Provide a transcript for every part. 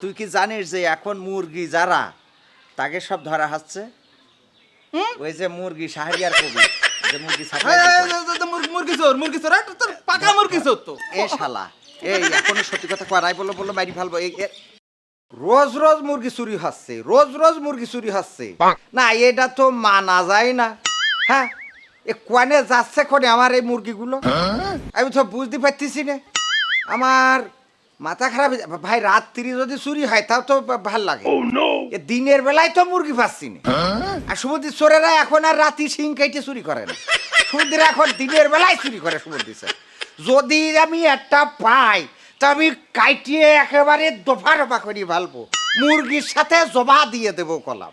তুই কি জানিস যে এখন মুরগি যারা তাকে সব ধরা হচ্ছে? হুম? ওই যে মুরগি শাহরিয়ার কবি যে মুরগি মুরগি চোর মুরগি চোর তোর পাকা মুরগি চোর তো। এ শালা এই এখনও সত্যি কথা করাই মারি ফেলব। এই রোজ রোজ মুরগি চুরি হচ্ছে রোজ রোজ মুরগি চুরি হচ্ছে। না এটা তো মানা যায় না। হ্যাঁ এ কোয়ানে যাচ্ছে কোনে আমার এই মুরগিগুলো? আমি তো বুঝতে পারতেছি না। আমার মাথা খারাপ হয়ে ভাই রাত্রি যদি চুরি হয় তাও তো ভালো লাগে। দিনের বেলায় তো মুরগি পাচ্ছি না। আর সমুদ্রের চোরেরা এখন আর রাতি সিং কাইটে চুরি করে না। সমুদ্রে এখন দিনের বেলায় চুরি করে সমুদ্র স্যার। যদি আমি একটা পাই তা আমি কাইটিয়ে একেবারে দফা রফা করি ভালবো। মুরগির সাথে জবা দিয়ে দেবো কলাম।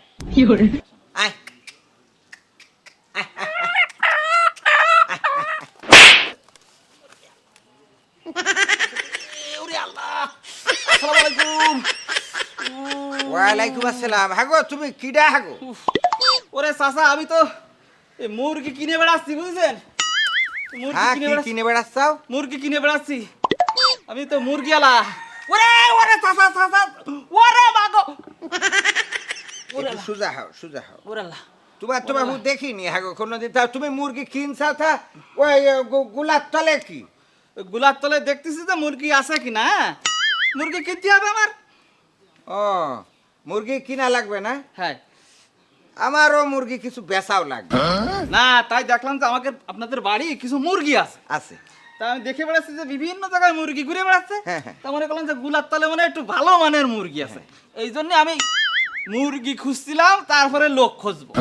আয়। ওরে আল্লাহ আসসালামু আলাইকুম। ওয়ালাইকুম আসসালাম। হাগো তুমি কিডা হাগো? ওরে চাচা আমি তো মুরগি কিনে বেড়াচ্ছি বুঝছেন? মুরগি হ্যাঁ কিনে কি বেড়াচ্ছাও? মুরগি কিনে বেড়াচ্ছি। আমি তো মুরগি আলা ওরে ওরে চাচা চাচা ওরে মাগো। ওরে সুজা হও সুজা হও। ওরে আল্লাহ। তোমার তোমার দেখিনি হাগো কোনোদিন। তা তুমি মুরগি কিনছাও? তা ওই গু- গুলার তলে কি? গুলার তলে দেখতেছি তো মুরগি আছে কিনা হ্যাঁ? মুরগি কিনতে হবে আমার। ও মুরগি কিনা লাগবে না? হ্যাঁ। আমারও মুরগি কিছু বেচাও লাগবে। না তাই দেখলাম যে আমাকে আপনাদের বাড়ি কিছু মুরগি আছে। আছে। তা আমি দেখে বেড়াচ্ছি যে বিভিন্ন জায়গায় মুরগি ঘুরে বেড়াচ্ছে। হ্যাঁ, হ্যাঁ। তা মনে করলাম যে গুলার তলে মানে একটু ভালো মানের মুরগি আছে। এই জন্য আমি মুরগি খুঁজছিলাম তারপরে লোক খুঁজবো।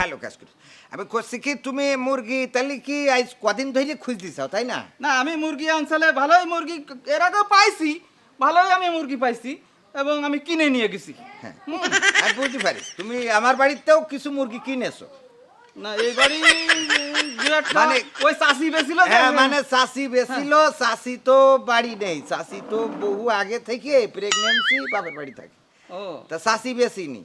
ভালো কাজ করি আমি খুঁজছি কি তুমি মুরগি তাহলে কি আজ কদিন ধরে খুঁজ দিছাও তাই না? না আমি মুরগি অঞ্চলে ভালোই মুরগি এর আগেও পাইছি ভালোই আমি মুরগি পাইছি এবং আমি কিনে নিয়ে গেছি। হ্যাঁ আমি বুঝতে পারি। তুমি আমার বাড়িতেও কিছু মুরগি কিনেছো। না এই বাড়ি বিরাট মানে- ওই চাষি বেছিল হ্যাঁ মানে চাষি বেছিল চাষি তো বাড়ি নেই। চাষি তো বহু আগে থেকে প্রেগনেন্সি বাপের বাড়ি থাকে। ও। তা চাষি বেশিনি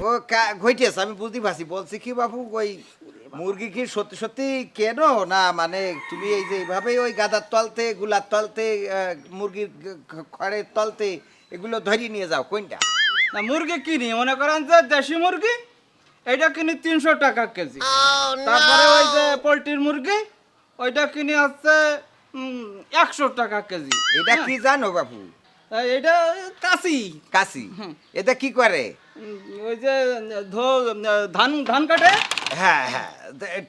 ও কা- ঘইটেছে আমি বুঝতে পারছি। বলছি কি বাবু ওই মুরগি কি সত্যি সত্যি কেন? না মানে তুমি এই যে এইভাবে ওই গাদার তলতে গুলার তলতে মুরগির খড়ের তলতে এগুলো ধরিয়ে নিয়ে যাও কোনটা? না মুরগি কিনি মনে করেন যে দেশি মুরগি এটা কিনি তিনশো টাকা কেজি। তারপরে ওই যে পোলট্রির মুরগি ওইটা কিনি হচ্ছে একশো টাকা কেজি। এটা কি জানো বাবু হ্যাঁ, এটা কাশি। কাশি? এটা কি করে? ওই যে ধো- ধান ধান কাটে? হ্যাঁ হ্যাঁ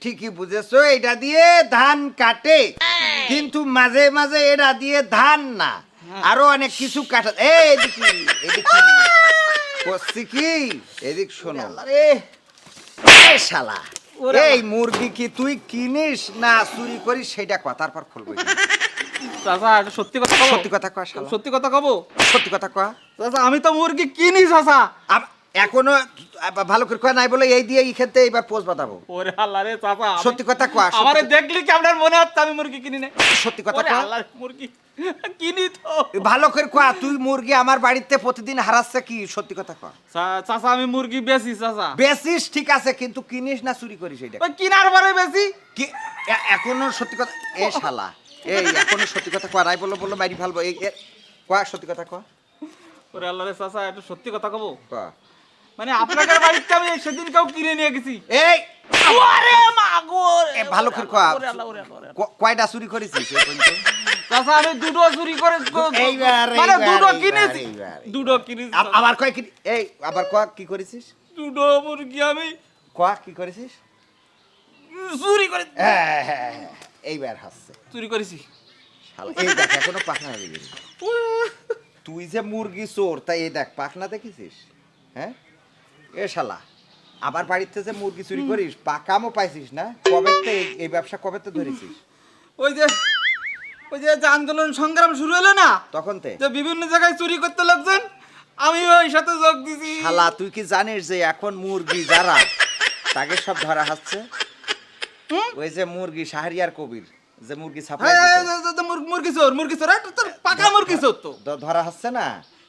ঠিকই বুঝেছ এটা দিয়ে ধান কাটে। কিন্তু মাঝে মাঝে এটা দিয়ে ধান না। আরও অনেক কিছু কাটা এই এদিকে এদিকে করছি কি? এদিক শোনো। এই শালা এই মুরগি কি তুই কিনিস না চুরি করিস সেটা কথার পর খুলবো। চাচা সত্যি কথা সত্যি কথা কয় শালা। সত্যি কথা কব? সত্যি কথা কয় চাচা আমি তো মুরগি কিনি চাচা। এখনও ভালো করে কয় নাই বলে এই দিয়ে এই ক্ষেত্রে এইবার পোজ বাতাবো ওরে আল্লাহ রে চাচা সত্যি কথা কয় আমারে দেখলি কি আপনার মনে হচ্ছে আমি মুরগি কিনি না সত্যি কথা কয়। আল্লাহ মুরগি কিনি তো। ভালো করে কয়া তুই মুরগি আমার বাড়িতে প্রতিদিন হারাচ্ছে কি? সত্যি কথা কয়। চাচা আমি মুরগি বেশি চাচা। বেচিস ঠিক আছে কিন্তু কিনিস না চুরি করিস এটা কিনার পরে বেশি কি এখনও সত্যি কথা এ শালা এই এখনও সত্যি কথা কয় রাই বলল বলল মারি ফেলব। এই কয়া সত্যি কথা কয়। ওরে আল্লাহ রে চাচা একটু সত্যি কথা কব? কয়া। মানে আপনাদের বাড়িতে আমি সেদিন কেউ কিনে নিয়ে গেছি। এই! ওরে মাগো এ, ভালো করে কয়া কয়টা চুরি করেছিস এই পর্যন্ত? চাচা আমি দুটো চুরি করে এইবার, মানে দুটো কিনেছি। দুটো কিনেছি আবার কয় কি এই আবার কয়া কি করেছিস? দুটো মুরগি আমি কয়া কি করেছিস? চুরি করে হ্যাঁ হ্যাঁ হ্যাঁ, এইবার হাসছে। চুরি করেছি। এই দেখ এখনও পাখনা লেগে তুই যে মুরগি চোর তাই এই দেখ পাখনা দেখেছিস? হ্যাঁ? এ শালা আমার বাড়িতে যে মুরগি চুরি করিস পাকামও পাইছিস না? কবে তো এই- ব্যবসা কবে তো ধরেছিস? ওই যে ওই যে আন্দোলন সংগ্রাম শুরু হলো না তখন তে? যে বিভিন্ন জায়গায় চুরি করতে লোকজন আমি ওই সাথে যোগ দিছি। শালা তুই কি জানিস যে এখন মুরগি যারা তাকে সব ধরা হচ্ছে? ওই যে মুরগি শাহরিয়ার কবির যে মুরগি ছাপড়াই হ্যাঁ, হ্যাঁ, হ্যাঁ, মুর- মুরগি চোর মুরগি চোর তোর পাকা মুরগি চোর তো। ধরা হচ্ছে না?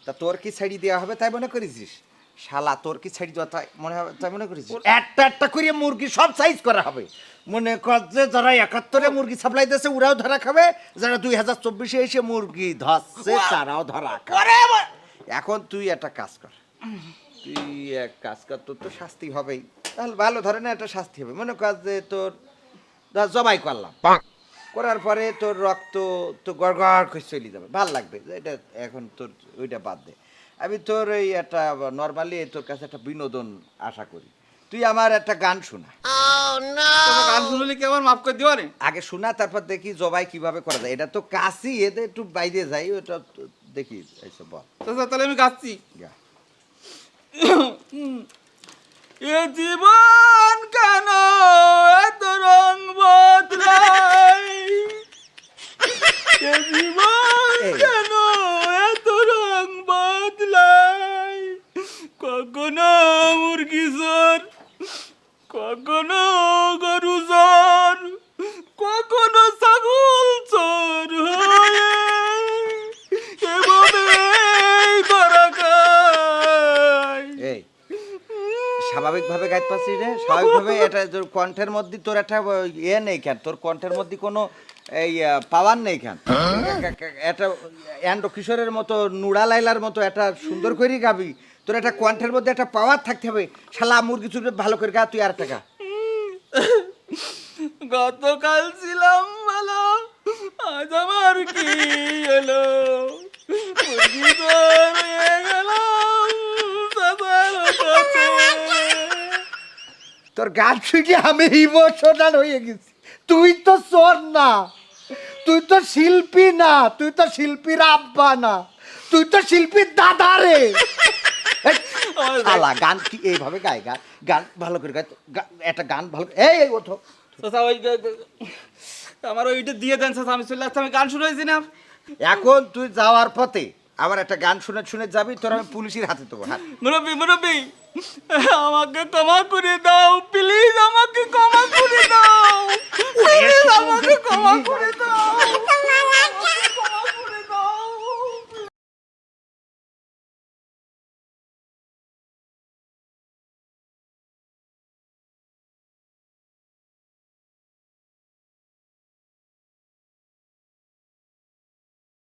তা তোর কি ছাড়ি দেওয়া হবে তাই মনে করেছিস শালা তোর কি ছাড়ি তাই মনে হবে তাই মনে করেছিস একটা একটা করে মুরগি সব সাইজ করা হবে। মনে কর যে যারা একাত্তরে মুরগি সাপ্লাই দিয়েছে ওরাও ধরা খাবে। যারা দুই হাজার চব্বিশে এসে মুরগি ধরছে তারাও ধরা খাবে। এখন তুই একটা কাজ কর। তুই এক কাজ কর তোর তো শাস্তি হবেই। তাহলে ভালো ধরনের একটা শাস্তি হবে। মনে কর যে তোর ধর জবাই করলাম। করার পরে তোর রক্ত তো গড়গড় করে চলে যাবে। ভালো লাগবে। এটা এখন তোর ওইটা বাদ দে। আমি তোর এই একটা নর্মালি তোর কাছে একটা বিনোদন আশা করি। তুই আমার একটা গান শোনা। তোকে গান শুনলি কি আমার মাফ করে দিও রে আগে শোনা তারপর দেখি জবাই কীভাবে করা যায়। এটা তো কাশি এতে একটু বাইরে যাই ওটা দেখি এইসব বল। তাহলে আমি গা। এ জীবন কেন এত রং বদলাই এ জীবন এই। কেন এত রং বদলাই কখনো মুরগি জ্বর কখনো গরু জ্বর কখনো ছাগল চোর হয়ে খায় এই স্বাভাবিকভাবে গাইতে পারছিস রে? স্বাভাবিকভাবে এটা তোর কণ্ঠের মধ্যে তোর একটা ইয়ে নেই কেন? তোর কণ্ঠের মধ্যে কোনো এই পাওয়ার নেই কেন? একটা অ্যান্ড কিশোরের মতো নুড়া লাইলার মতো একটা সুন্দর করে গাবি। তোর একটা কণ্ঠের মধ্যে একটা পাওয়ার থাকতে হবে। শালা মুরগি চুরগি ভালো করে গা তুই আর টাকা গতকাল ছিলাম ভালো আজ আমার কি এলো? মুরগি কাছে। তোর গান শুনে আমি ইমোশনাল হয়ে গেছি। তুই তো চোর না তুই তো শিল্পী না তুই তো শিল্পীর আব্বা না তুই তো শিল্পীর দাদা রে। শালা গান কি এইভাবে গায় গান গান ভালো করে গায় একটা গান ভালো এই এই ওঠো। আমার ওইটা দিয়ে দেন চাচা আমি চলে আসছি আমি গান শুনেছি না। এখন তুই যাওয়ার পথে আমার একটা গান শুনে শুনে যাবি তোর আমি পুলিশের হাতে দেবো হ্যাঁ। মুরব্বী মুরব্বী আমাকে ক্ষমা করে দাও প্লিজ আমাকে ক্ষমা করে দাও প্লিজ আমাকে ক্ষমা করে দাও।